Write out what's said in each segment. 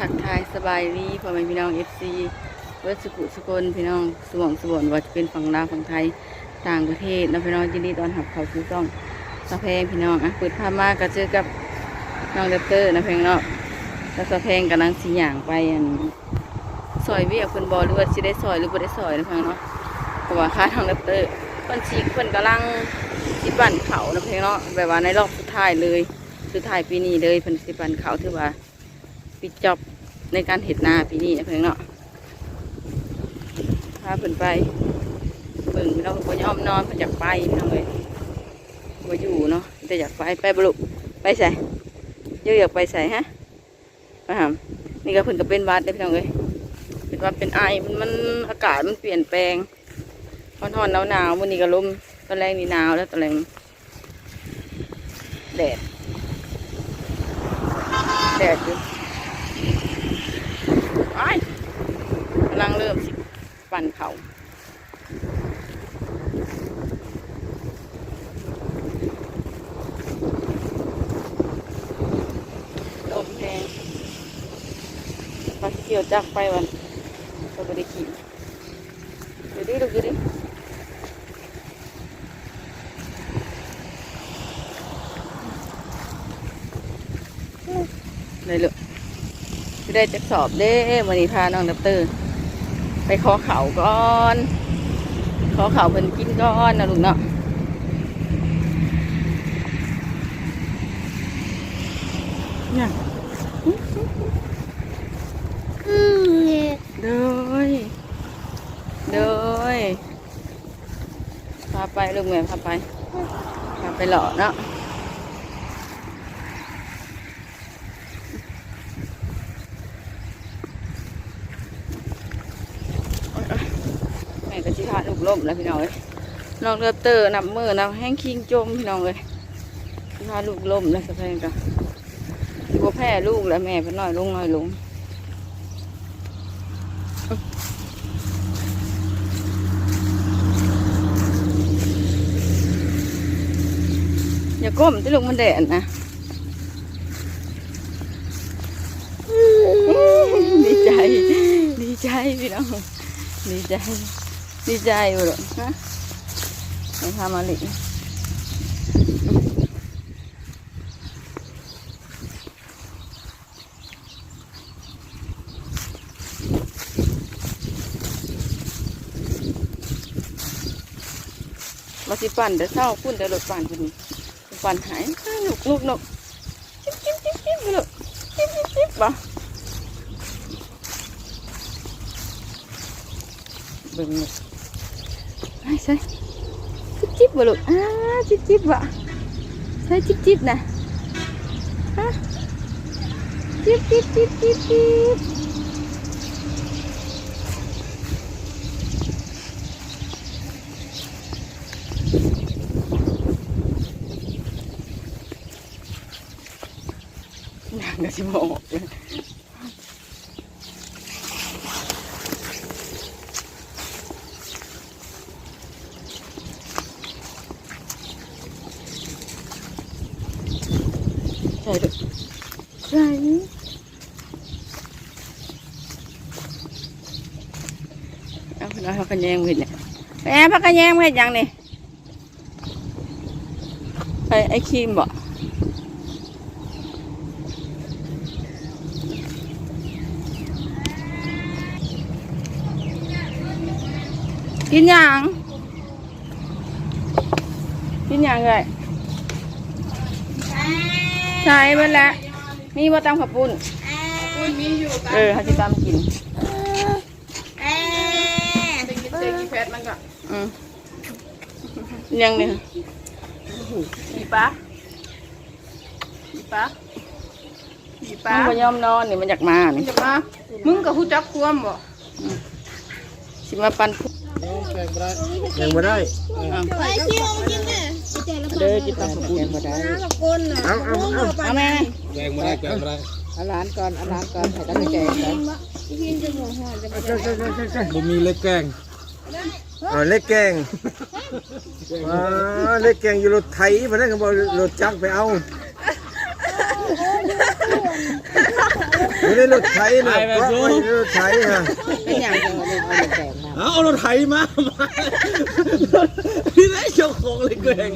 ทักทายสบายดีพ่อแม่พี่น้องเอฟซีเวิร์ดสุกุสกลพี่น้องสมองสวนว่าจะเป็นฝั่งลาวฝั่งไทยต่างประเทศนะพี่น้องยินดีตอนรับเขาสู่ช่องสะแพงพี่น้องอะเปิดภาพมาก็เจอกับน้องเดปเตอร์นะเพียงเนาะแล้วสะแพงกำลังสีหย่างไปอันซอยเวียกเพิ่นบอหรือว่าสิได้ซอยหรือบ่ได้ซอยนะเพียงเนาะเพราะว่าค่าทางเดปเตอร์เพิ่นฉีกเพิ่นกำลังสิปั่นเขานะเพียงเนาะแบบว่าในรอบสุดท้ายเลยสุดท้ายปีนี้เลยเพิ่นสิปั่นเขาถือว่า ปิดจอบในการเห็ดนาปีนี้นะเพื่อนเนาะพาเพิ่นไปเบิ่งเราก็ยอมนอนเพิ่อยากไปพี่น้องเอ้ยบ่อยู่เนาะแต่อยากไปไปบลุไปใส่เยอะอยากไปใส่ฮะมาหามนี่ก็เพิ่นก็เป็นวัดเด้พี่น้องเอ้ยเป็นวัดเป็นไอมันมันอากาศมันเปลี่ยนแปลงร้อนๆหนาวๆมื้อนี้ก็ลมตอนแรกนี่หนาวแล้วตอนแรกแดดแดดอยู่ ไอ้กำลังเริ่มสิปั่นเขาลมแรงมาเกี่ยวจักไปวันก็ไม่ได้ขี่เดี๋ยวดิลูกเดี๋ยวดิเลยลูกได้จะสอบเด้วันนี้พาน้องดับเตอร์ ไปขอเขาก่อนขอเขาเพิ่นกินก่อนนะลุงเนาะเนี่ยเดยเดยพาไปลูกแม่พาไปพาไปหล่อเนาะ สิพาลูกล่มแล้วพี่น้องเอ้ยน้องเรือเตอร์นับมือนับแห้งคิงจมพี่น้องเลยสิพาลูกล่มแล้วสักเพงกันกลัวแพ้ลูกแล้วแม่เพิ่นน้อยลงน้อยลงอย่าก้มที่ลูกมันแดดนะดีใจ ดีใจพี่น้อง ดีใจ ดีใจอยู่หรอกฮะไม่ทำอะไรมาสิปั่นเดี๋ยวเศร้าพุ่นเดี๋ยวรถปั่นพุ่นปั่นหายอ้าวลูกลูกลูกจิ๊บจิ๊บจิ๊บจิ๊บลูกจิ๊บจิ๊บจิ๊บบ่ บิ่งเลยใช่ใช่จิ๊บจิ๊บบ่ลูกอ้าจิ๊บจิ๊บบ่ใช่จิ๊บจิ๊บนะฮะจิ๊บจิ๊บจิ๊บจิ๊บจิ๊บนางก็สิบอกเลย ใช่ลูกใช่ เอาพี่น้อยเขากันแยงเห็ดเนี่ยแม่พักกันแยงเห็ดยังนี่ไอไอครีมบ่กินยังกินยังเลยใช่เบิดแล้วนี่ว่าตำขับปุ้นคุณมีอยู่เออเขาจะตำกิน เอ๊ะ จะ กินเจกี่แพทมันก็อืมยังเนี่ยผีปะผีปะผีปะมันก็ยอมนอนนี่มันอยากมามึงนี่จะมามึงกับหูจักควมบ่สิมาปันพุยังไม่ได้ ไปเที่ยวมากินเนี่ยแต่ละเด้อกินตำขับปุ้นน้ากับคนน่ะเอาเอาเอาเอาแม่แกงไม่ได้แกงไม่ได้เอาร้านก่อนเอาร้านก่อนใส่กันแกงก่อนกินจะหัวหอนจะใช่ใช่ใช่ใช่ใช่บ่มีเล็กแกงเออเล็กแกงอ่าเล็กแกงอยู่รถไถมาได้ก็บอกรถจักรไปเอาอยู่ในรถไถน่ะเกาะไว้ในรถไถฮะเป็นอย่างเดียวเลยเอาแต่งมาเอาเอารถไถมามาพี่ได้เจ้าของเลยแกว่ง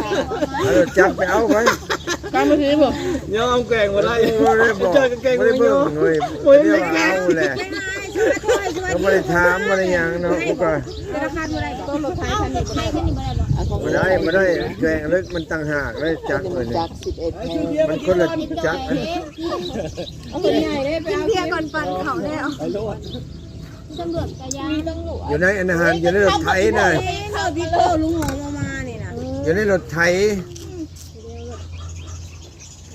เอารถจักรไปเอาไว้ฟังมาถือบ่ยอมแกว่งมาได้ไม่ได้บอกเจอกางเกงไม่ได้ไม่เบิ่ยงอมเลยโอ้ยเดี๋ยวเล็กเอาแหละ ก็ไม่ได้ถามไม่ได้หยังเนาะกูก็ราคาเท่าไหร่ต้นรถไถคันนี้บ่ได้คันนี้บ่ได้หรอกเอาของไม่ได้ไม่ได้แกงเล็กมันต่างหากเลยจักรเลยนี่จากสิบเอ็ดแพงมันคนละจักรเอาคนใหญ่เลยไปเอาเพียก่อนปันเขาแล้วตำรวจกะยาตำรวจอยู่ในอาหารอยู่ในรถไถน่ะเข้าพี่โตลุงหงมามานี่นะอยู่ในรถไถ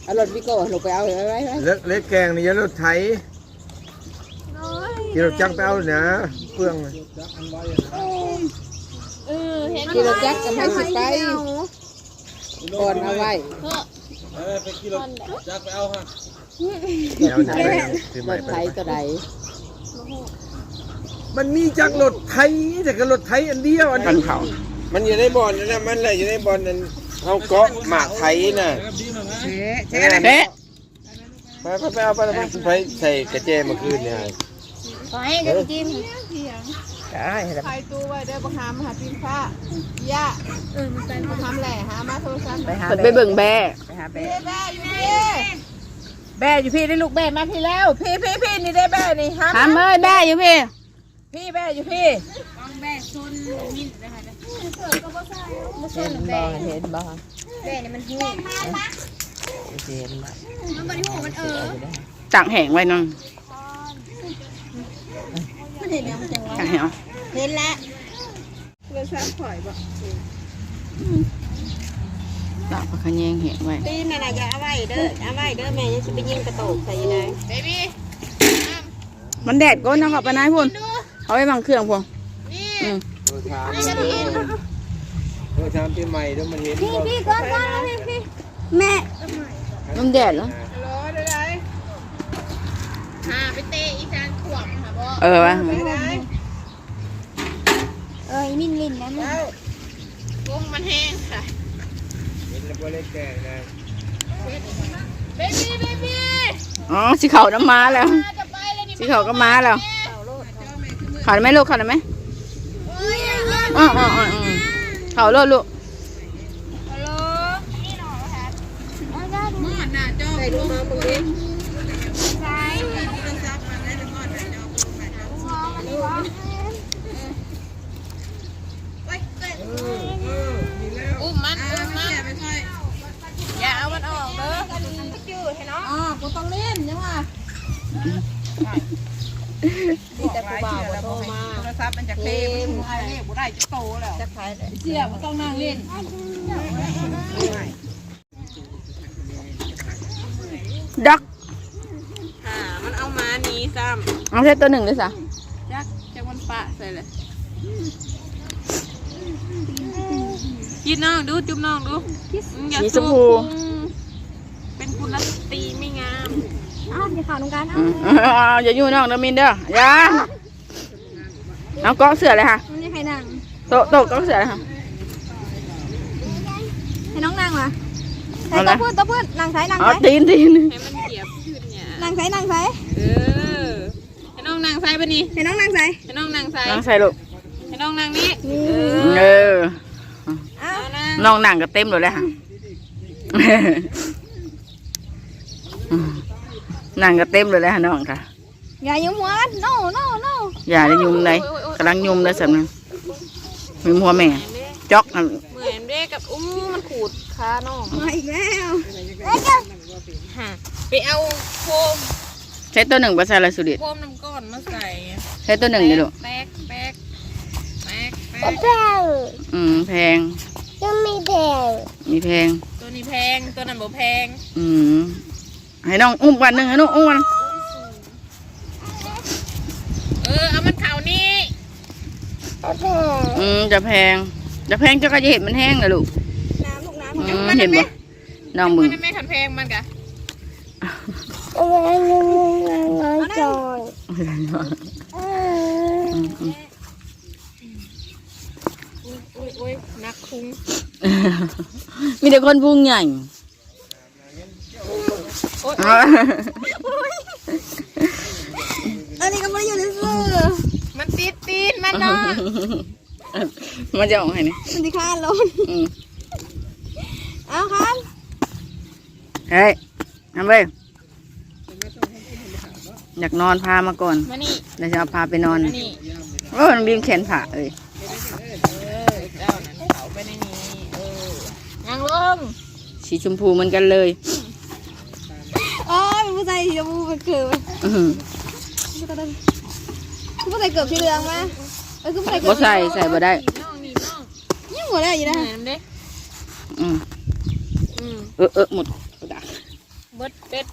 เอารถวิโก้ลงไปเอาไว้ไว้ไว้เล็กเล็กแกงนี่อยู่ในรถไถ ที่เราจักรไปเอานะเพื่องน่ะเออเห็นที่เราจักกันให้สิไปก่อนเอาไว้เออไปกิโลจักไปเอาฮะเดี๋ยวนะซื้อใหรม่ถไปไถตัวใดมันมีจักรรถไถแต่ก็รถไถอันเดียวอันกันนี้เขามันอยู่ในบ่อนนั่นนะมันเลยอยู่ในบ่อนนั้นเอาเกาะหมากไถน่ะใช่ไหมเบ๊ะไปไปไปเอาไปไปไปใส่กระเจมาคืนเนี่ย ขอให้กันกินได้ใครตู้ไว้เด้อบักหามหาปีนฟ้าย่าเออมันเป็นบักหามแหล่หามาโทรศัพท์ไปหาไปเบิ่งแบ่ไปหาแบ่แม่อยู่นี่แบ่อยู่พี่ได้ลูกแบ่มาพี่แล้ว พี่พี่พี่นี่ได้แบ่นี่ฮะถามเอ้ยแบ่อยู่พี่พี่แบ่อยู่พี่แม่ซุนมินนะคะบ่เห็นบ่เห็นบ่แม่นี่มันหูเห็นบ่มันบ่ได้หูมันเออจังแหงไว้น้องมัน เห็นแล้วมันจังว่าจังแหงเห็นแล้วโทรศัพท์ข่อยบ่ดอกขะแยงแหงไว้ตีนน่ะอย่าเอาไว้เด้อเอาไว้เด้อแม่ยังสิไปยิงกระโตกใส่ยังไงเบบี้มันแดดก้นนะขอบปะนายพุ่นเอาไว้บังเครื่องพวงอืมโทรถามโทรถามปีใหม่แล้วมันเห็นว่าพี่ก่อนก่อนพี่พี่แม่มันแดดเหรอ ฮัลโหลได้ได หาไปเตะอีสานขวบค่ะบ่เออวะไปไหนเอ้ยมินมินนะมึงกุ้งมันแห้งค่ะเห็นแล้วก็เลยแกงนะเบบี้เบบี้อ๋อสีเขาน้ำมาแล้วจะไปเลยนี่สีเขาก็มาแล้วเขาได้ไหมลูกเขาได้ไหมอ๋ออ๋ออ๋ออ๋อเขาโลดลูก ฮัลโหลห มอน่ะจอใส่ดูมามึงดิใส่โทรศัพท์มาได้แล้วก่อนนะจอมาจออุ้มมันอุ้มมันอย่าเอามันออกเด้อจืดให้น้องอ๋อกูต้องเล่นยังวะนี่แต่ผู้บ่าวโทรมาโทรศัพท์มันจะเคลมไอ้เรียกบ่ได้จะโตแล้วจะขายเสียบ่ต้องนั่งเล่น ดักอ่ามันเอามานี้ซ้เอาแค่ตัวหนึ่งเลยสะำจักจักมันปะใส่เลยคิดน้องดูจุ๊บน้องดูมึงอย่าสีชสู้มพูพุงเป็นกุลสตรีไม่งามอ้าวอย่าข่าวตรงกันอืมเอาอย่าอยู่น้องเดมินเด้ออย่าเอาเกาะเสือเลยค่ะมันจะให้นั่งโตะโตะเกาะเสือเลยค่ะให้น้องนั่งมาใส่เอาละตัวเพื่อนตัวเพื่อนนั่งใส่นั่งเอาใส่ตีนตีนให้มันเหยียบขึ้นเนี่ยนั่งใส่นั่งใส่เออให้น้องนางใส่ปะนี่ให้น้องนั่งใส่ให้น้องนางใส่น้องใส่ลูกให้น้องนางนี่เออเอานางน้องนั่งก็เต็มเลยเลยค่ะนั่งก็เต็มเลยเลยค่ะน้องค่ะ อย่ายุ่งหัวกัน no no no อย่าได้ยุ่มเลยกำลังยุ่มเลยสำนึกมีหัวแม่ จอกนั่นเหมือนเด็ กกับอู้มันขูดขาน้องมาอีกแล้วฮะไปเอาโฟมใช้ตัวหนึ่งภาษาอะไรสุดิตโฟมน้ำก้อนมาใส่ใช้ตัวหนึ่งดิลูกแป๊กแป๊กแป๊กแป๊กแพงอืมแพงยังมีแพงมีแพง ตัวนี้แพงตัวนั้นบ่แพง อืมให้น้องอุ้มวันหนึ่งให้น้องอุ้มวันเออเอามันเข่านี่อืมจะแพง จะแพงเจ้าก็จะเห็นมันแห้งนะลูกน้ำลูกน้อืมเห็นบ่น้องมึมังนไม่ขันแพงมันกะำเอาไว้เอาจอยอืมอืมอุ้ยอุ้ยนักคุ้งมีแต่คนพุงใหญ่โอ๊ยอ่าไม่อยู่ในเสื้อมันติดตีนมันเนาะ มันจะออกให้นี่มันที่ข้านลงอืมเอาครับเฮ้ยทำไปอยากนอนพามาก่อนมานี่เดี๋ยวจะเอาพาไปนอนมานี่โอ้น้องบีมแขนผ่าเอ้ยเออเจ้านั่นเขาไปในนี้เออยังลงสีชมพูเหมือนกันเลยอ๋อเป็นผู้ชายที่จะมูเป็นเกิดอื้อหือคือผู้ชายเกิดที่เรืองมาเออ คือผู้ชายเกิบ่ดใส่ใส่บ่ได้น้องนี่น้องยิ่งหัวได้อยู่ไหนะนมันเด้อืมอืมเออเออหมดกระดาษเบิดเป็ด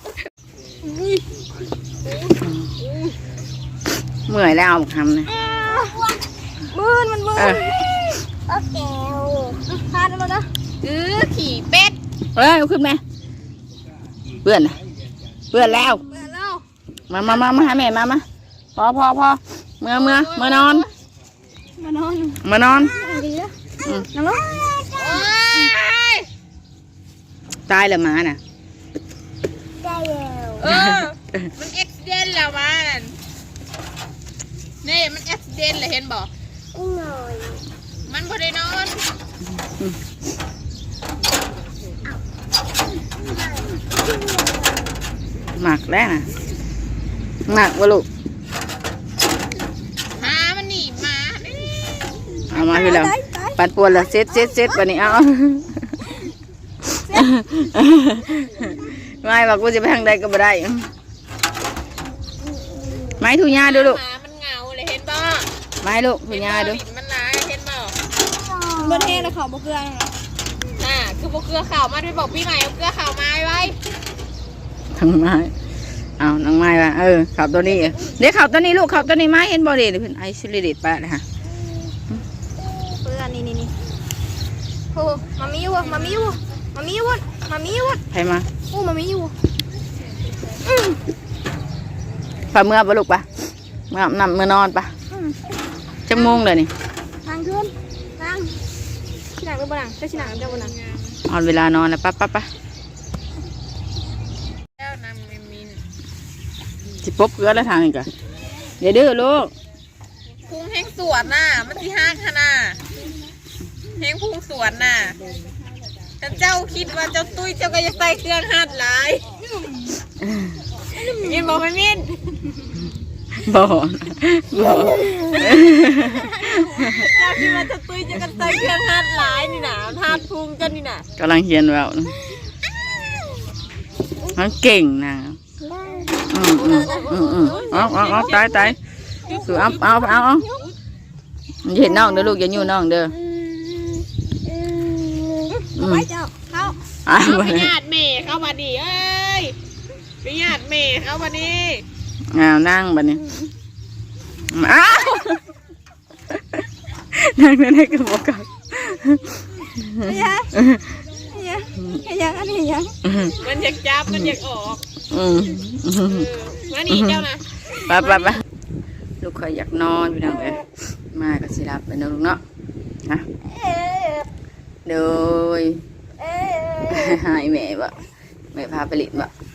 เมื่อยแล้วเอาคำนะมืนมันมืนเออโอเคคานมันนะเออขี่เป็ดเอ้ยเอาขึ้นไหมเพื่อนน่ะเพื่อนแล้วเปิดแล้วมามามามาหาแม่มามาพอพอพอเมื่อเมื่อเมื่อนอน มานอนมานอนดีแล้วอืมนั่งลงโอ้ยตายแล้วหมาน่ะได้แล้วเออมันเอ็กซ์เดนแล้วมันนี่มันเอ็กซ์เดนเลยเห็นบอกหน่อยมันพอได้นอน หมักแล้วน่ะหมักวะลูก หามันหนีมานี่ เอามาพี่แล้วปัดปวดละเซ็ตเซ็ตเซ็ตวันนี้เอาไม่บอกกูจะไปทางใดก็บ่ได้ไม้ถูยาดูลูกหมามันเหงาเลยเห็นบ่ไม้ลูกถูยาดูเห็นบ่มันหลายเห็นบ่บนเทแล้วเขาบอกเกลือนะน่ะคือบอกเกลือข่าวมาด้วยบอกพี่ใหม่เอาเกลือข่าวมาไว้ทางไม้เอานางไม้ว่าเออขับตัวนี้เดี๋ยวขับตัวนี้ลูกขับตัวนี้ไม้เห็นบ่เด็ดเพิ่นไอซิลิเดตไปเลยค่ะ เกลือนี่นี่นี่ โอ้มามีอยู่มามีอยู่มามีอยู่มามีอยู่ใครมาโอ้มามีอยู่ฝ่าเมื่อปะลูกปะเมื่อนำเมื่อนอนปะจังโมงเลยนี่ทางขึ้นทางชิหนังหรือบ่หนังจะชิหนังหรือจะบ่หนังเอนเวลานอนแล้วปะปะปะแล้วนำเมมินสิปบเกลือแล้วทางอีกอะอย่าดื้อลูกพุงแห้งสวนน่ะมันสิห้างขนาด แห้งพุงสวนน่ะแต่เจ้าคิดว่าเจ้าตุ้ยเจ้าก็จะใส่เครื่องหัดหลายมินบอกไม่มินบ่บ่เจ้าคิดว่าเจ้าตุ้ยเจ้าก็ใส่เครื่องหัดหลายนี่น่ะหัดพุงเจ้านี่น่ะกำลังเขียนแล้วมันเก่งนะอืมอืมอืมอืมเอาเอาเอาตายตายคือเอาเอาเอาเอาอย่าเห็นน้องเด้อลูกอย่าอยู่น้องเด้อ อืมไปเจ้าเข้าอะเอาบ่ไปได้ญาติเมย์เข้ามาดิเอ้ยไปญาติเมย์เข้ามาดิอ้าวนั่งบัดนี้อ้าวนั่งไม่ได้ก็บอกกันเฮียเฮียเฮียอันนี้ยังมันอยากจับมันอยากออกอืมเออมานี่เจ้านะไปไปไปลูกเคยอยากนอนพี่น้องเอ้ยมาก็สิรับไปเนาะลูกเนาะนะ โดยให้แม่บ่แม่พาไปเลินบ่เอานอน